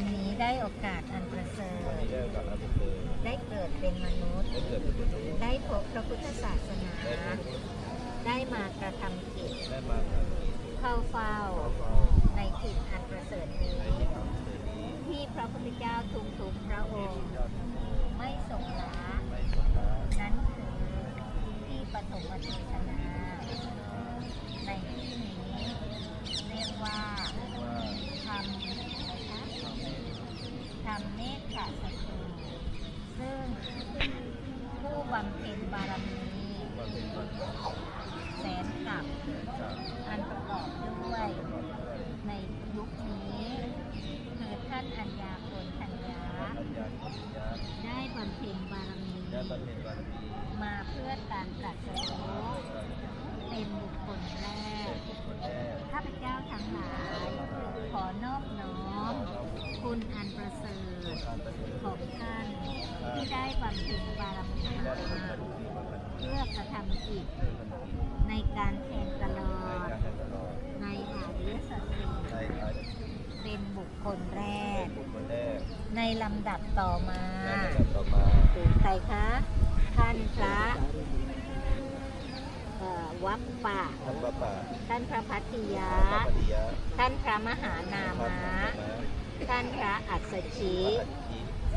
วันนี้ได้โอกาสอันประเสริฐ ได้เกิดเป็นมนุษย์ ได้พบพระพุทธศาสนา ได้มากระทำกิจได้มาทำกิจเข้าเฝ้าในถิ่นอันประเสริฐนี้ที่พระพุทธเจ้าทุกทุกพระองค์ ไม่ทรงละไม่สนละนั้นคือที่ปฐมเทศนา ในที่นี้เรียกว่า เรียกว่า ทำอะไรคะ ทำให้ ทำเนคขสตูซึ่งผู้บำเพ็ญบารมีว่าเป็นวันแสนกับแสนกับอันประกอบด้วยในยุคนี้คือท่านอัญญาโกณทัญญาได้บำเพ็ญบารมีมาเพื่อการตรัสรู้เป็นบุคคลแรกคนแรกข้าพเจ้าทั้งหลายขอนอบน้อม คุณอันประเสริฐการปฏิบัติของท่านที่ได้บำเพ็ญบารมีได้มาบำเพ็ญบารมีมาเป็นเพื่อกระทำกิจเพื่อทำกิจในการแทนตลอในดการให้ตลอด ในอาริยสัจสี่ในอาชีพเป็นบุคคลแรเป็กนบุคคลแรก ในลำดับต่อมาในระดับต่อมาคือใครคะ ท่านพระเอ่อวัปปะท่านพระป่าท่านพระพัทธิยะท่านพระปฏิยะท่านพระมหานาพระมะมหานะท่านพระอัศชี